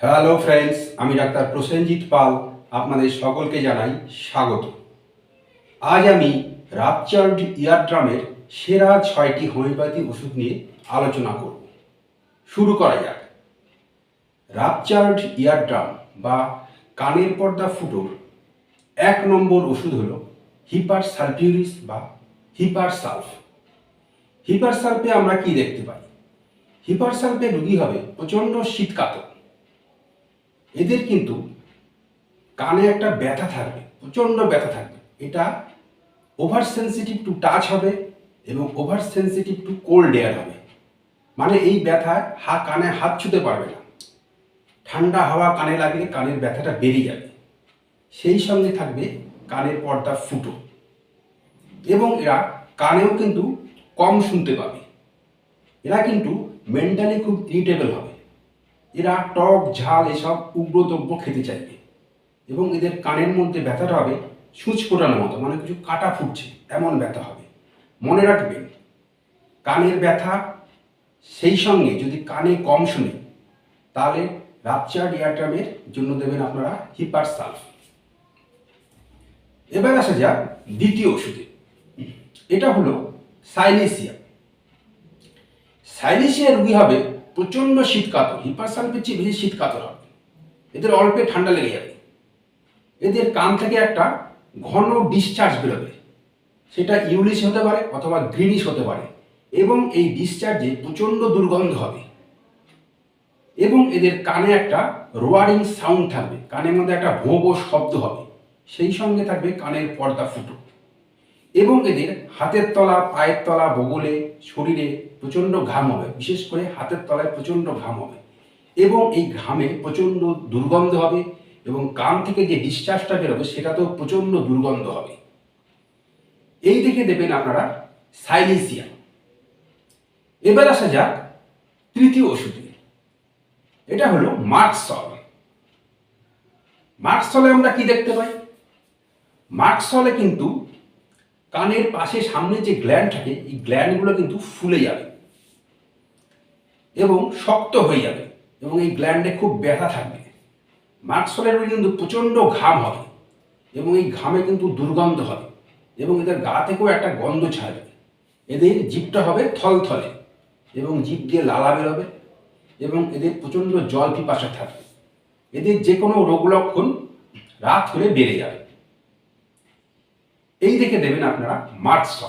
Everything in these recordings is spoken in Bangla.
হ্যালো ফ্রেন্ডস আমি ডাক্তার প্রসেনজিৎ পাল আপনাদের সকলকে জানাই স্বাগত। আজ আমি রাপচার্ড ইয়ারড্রামের সেরা ছয়টি হোমিওপ্যাথি ওষুধ নিয়ে আলোচনা করব। শুরু করা যাক। রাপচার্ড ইয়ারড্রাম বা কানের পর্দা ফুটোর এক নম্বর ওষুধ হল হিপার সালফিউরিস বা হিপার সালফ হিপার সালফে আমরা কি দেখতে পাই? হিপার সালফে রুগী হবে প্রচণ্ড শীতকাতর। এদের কিন্তু কানে একটা ব্যথা থাকবে, প্রচণ্ড ব্যথা থাকবে। এটা ওভার সেন্সিটিভ টু টাচ হবে এবং over sensitive to cold air হবে। মানে এই ব্যথায় হা কানে হাত ছুতে পারবে না। ঠান্ডা হাওয়া কানে লাগলে কানের ব্যথাটা বেড়ে যাবে। সেই সঙ্গে থাকবে কানের পর্দা ফুটো। এবং এরা কানেও কিন্তু কম শুনতে পাবে। এরা কিন্তু মেন্টালি খুব ইরিটেবল হবে। এরা টক, ঝাল এসব উগ্রদ্রব্য খেতে চাইবে। এবং এদের কানের মধ্যে ব্যথাটা হবে, সূচ ফোটানোর মতো মানে কিছু কাটা ফুটছে, এমন ব্যথা হবে। মনে রাখবেন, কানের ব্যথা সেই সঙ্গে যদি কানে কম শুনে, তাহলে রাপচার্ড ইয়ারট্রামের জন্য দেবেন আপনারা হিপার সালফ এবার আসা যাক দ্বিতীয় ওষুধে। এটা হলো সাইলেসিয়া সাইলেসিয়া রুগী হবে প্রচণ্ড শীতকাতর হিপারসালফের চেয়ে বেশি শীতকাতর হবে। এদের অল্পে ঠান্ডা লেগে যাবে। এদের কান থেকে একটা ঘন ডিসচার্জ বেরোবে। সেটা ইউলিশ হতে পারে অথবা গ্রিনিশ হতে পারে। এবং এই ডিসচার্জে প্রচণ্ড দুর্গন্ধ হবে। এবং এদের কানে একটা রোয়ারিং সাউন্ড থাকবে। কানের মধ্যে একটা ভো শব্দ হবে। সেই সঙ্গে থাকবে কানের পর্দা ফুটো। এবং এদের হাতের তলা, পায়ের তলা, বগলে, শরীরে প্রচণ্ড ঘাম হবে। বিশেষ করে হাতের তলায় প্রচণ্ড ঘাম হবে। এবং এই ঘামে প্রচণ্ড দুর্গন্ধ হবে এবং কান থেকে যে ডিসচার্জটা বেরোবে সেটা তো প্রচণ্ড দুর্গন্ধ হবে। এই দেখে দেবেন আপনারা সাইলিসিয়া এবার আসা যাক তৃতীয় ওষুধে। এটা হলো মার্কসল। মার্কসলে আমরা কি দেখতে পাই? মার্কসলে কিন্তু কানের পাশে সামনে যে গ্ল্যান্ড থাকে, এই গ্ল্যান্ডগুলো কিন্তু ফুলে যাবে এবং শক্ত হয়ে যাবে এবং এই গ্ল্যান্ডে খুব ব্যথা থাকবে। মার্কসলের কিন্তু প্রচণ্ড ঘাম হবে এবং এই ঘামে কিন্তু দুর্গন্ধ হবে এবং এদের গা থেকেও একটা গন্ধ ছাড়বে। এদের জিভটা হবে থলথলে এবং জিভ দিয়ে লালা বেরোবে এবং এদের প্রচণ্ড জল পিপাসা থাকবে। এদের যে কোনো রোগ লক্ষণ রাত হলে বেড়ে যাবে। এই দেখে দেবেন আপনারা মার্কস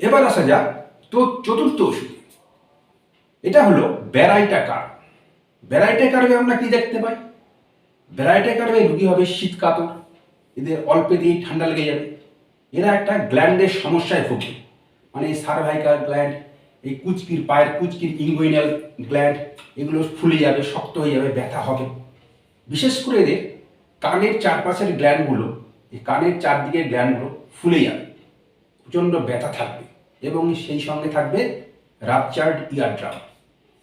এবার আসা যাক তো চতুর্থ ওষুধ। এটা হলো ব্যারাইটা কার ব্যারাইটা কার্ভে আমরা কি দেখতে পাই? ব্যারাইটা কার্ভে রুগী হবে শীতকাতর। এদের অল্পে দিয়ে ঠান্ডা লেগে যাবে। এরা একটা গ্ল্যান্ডের সমস্যায় ভোগে। মানে সার্ভাইকাল গ্ল্যান্ড এই কুচকির পায়ের কুচকির ইঙ্গুইনাল গ্ল্যান্ড এগুলো ফুলে যাবে, শক্ত হয়ে যাবে, ব্যথা হবে। বিশেষ করে এদের কানের চারপাশের গ্ল্যান্ডগুলো এই কানের চারদিকে গ্ল্যান্ডগুলো ফুলে যাবে, প্রচণ্ড ব্যথা থাকবে এবং সেই সঙ্গে থাকবে রাপচার্ড ইয়ারড্রাম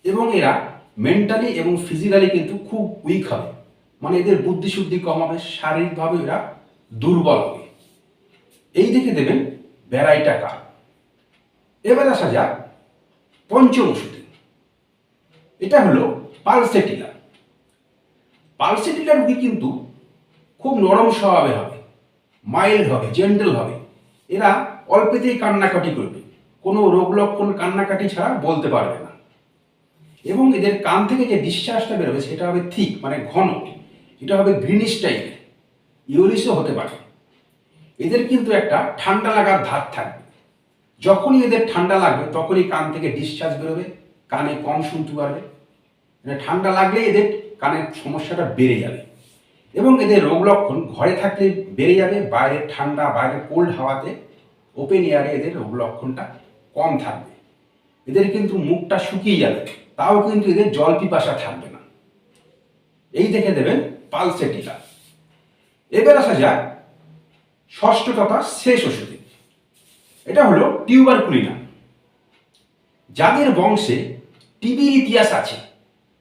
এবং এরা মেন্টালি এবং ফিজিক্যালি কিন্তু খুব উইক হবে। মানে এদের বুদ্ধিশুদ্ধি কম হবে, শারীরিকভাবে এরা দুর্বল হবে। এই দেখে দেবেন ব্যারাইটা কার। এবার আসা যাক পঞ্চম ওষুধে এটা হলো পালসেটিলা। পালসেটিলা রুগী কিন্তু খুব নরম স্বভাবের হবে। মাইল্ড হবে জেন্টেল হবে। এরা অল্পেতেই কান্নাকাটি করবে। কোনো রোগ লক্ষণ কান্নাকাটি ছাড়া বলতে পারবে না। এবং এদের কান থেকে যে ডিসচার্জটা বেরোবে, সেটা হবে থিক মানে ঘন। এটা হবে গ্রিনিশ টাইপের। ইউরিসও হতে পারে। এদের কিন্তু একটা ঠান্ডা লাগার ধার থাকবে। যখনই এদের ঠান্ডা লাগবে, তখনই কান থেকে ডিসচার্জ বেরোবে, কানে কম শুনতে পারবে। ঠান্ডা লাগলেই এদের কানের সমস্যাটা বেড়ে যাবে। এবং এদের রোগ লক্ষণ ঘরে থাকলে বেড়ে যাবে, বাইরে ঠান্ডা, বাইরে কোল্ড হাওয়াতে ওপেন এয়ারে এদের রোগ লক্ষণটা কম থাকবে। এদের কিন্তু মুখটা শুকিয়ে যাবে, তাও কিন্তু এদের জল পিপাসা থাকবে না। এই দেখে দেবেন পালসেটিকা এবার আসা যাক ষষ্ঠ তথা শেষ ওষুধে। এটা হলো টিউবার কুলিনা। যাদের বংশে টিবির ইতিহাস আছে,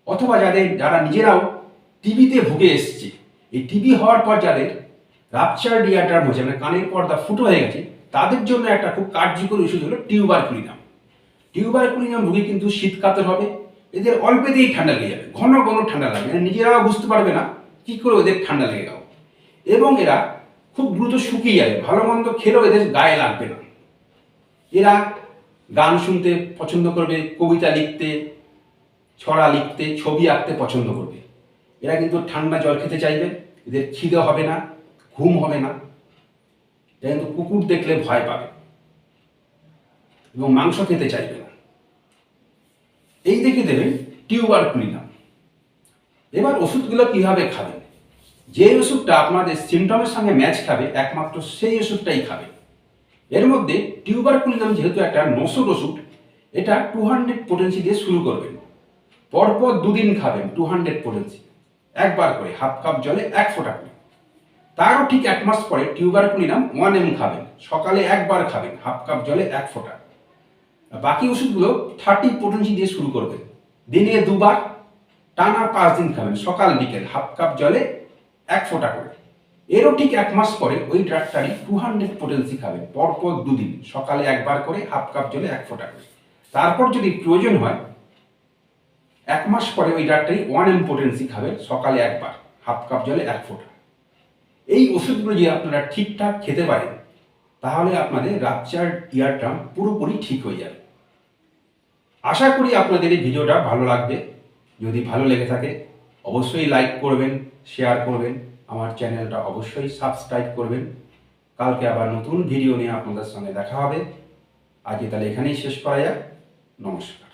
অথবা যাদের, যারা নিজেরাও টিবিতে ভুগে এসছে এই টিবি হওয়ার পর যাদের রাপচার ডিয়াটার হয়েছে মানে কানের পর্দা ফুটো হয়ে গেছে, তাদের জন্য একটা খুব কার্যকরী ওষুধ হলো টিউবার কুলিনাম টিউবার কুলিনাম রোগী কিন্তু শীতকাতর হবে, এদের অল্পেতেই ঠান্ডা লেগে যাবে, ঘন ঘন ঠান্ডা লাগবে এরা নিজেরাও বুঝতে পারবে না কী করে ওদের ঠান্ডা লেগে গেল। এবং এরা খুব দ্রুত শুকিয়ে যাবে, ভালো মন্দ খেলেও এদের গায়ে লাগবে না। এরা গান শুনতে পছন্দ করবে, কবিতা লিখতে, ছড়া লিখতে, ছবি আঁকতে পছন্দ করবে। এরা কিন্তু ঠান্ডা জল খেতে চাইবে। এদের খিদে হবে না, ঘুম হবে না। এরা কিন্তু কুকুর দেখলে ভয় পাবে এবং মাংস খেতে চাইবে না। এই দেখে দেবেন টিউবার কুলিনাম এবার ওষুধগুলো কীভাবে খাবেন যে ওষুধটা আপনাদের সিমটমের সঙ্গে ম্যাচ খাবে, একমাত্র সেই ওষুধটাই খাবে। এর মধ্যে টিউবার কুলিনাম যেহেতু একটা নসুর ওষুধ, এটা টু হান্ড্রেড পোটেন্সি দিয়ে শুরু করবেন। পরপর দুদিন খাবেন টু হান্ড্রেড পোটেন্সি একবার করে, হাফ কাপ জলে এক ফোঁটা করে। তারও ঠিক এক মাস পরে টিউবার কুলিনাম ওয়ান এম খাবেন। সকালে একবার খাবেন, হাফ কাপ জলে এক ফোঁটা। বাকি ওষুধগুলো থার্টি পোটেন্সি দিয়ে শুরু করবেন। দিনে দুবার, টানা পাঁচ দিন খাবেন, সকাল, বিকেল, হাফ কাপ জলে এক ফোঁটা করে। এরও ঠিক এক মাস পরে ওই ড্রাগটারই টু হান্ড্রেড পোটেন্সি খাবেন, পরপর দুদিন, সকালে একবার করে হাফ কাপ জলে এক ফোঁটা করে। তারপর যদি প্রয়োজন হয় এক মাস পরে ওই ডাক্তারই ওয়ান এম পোটেন্সি খাবেন সকালে একবার, হাফ কাপ জলে এক ফোঁটা। এই ওষুধগুলো যদি আপনারা ঠিকঠাক খেতে পারেন, তাহলে আপনাদের রাপচার ইয়ারটার্ম পুরোপুরি ঠিক হয়ে যাবে। আশা করি আপনাদের এই ভিডিওটা ভালো লাগবে। যদি ভালো লেগে থাকে, অবশ্যই লাইক করবেন শেয়ার করবেন, আমার চ্যানেলটা অবশ্যই সাবস্ক্রাইব করবেন। কালকে আবার নতুন ভিডিও নিয়ে আপনাদের সঙ্গে দেখা হবে। আজকে তাহলে এখানেই শেষ করা যাক। নমস্কার।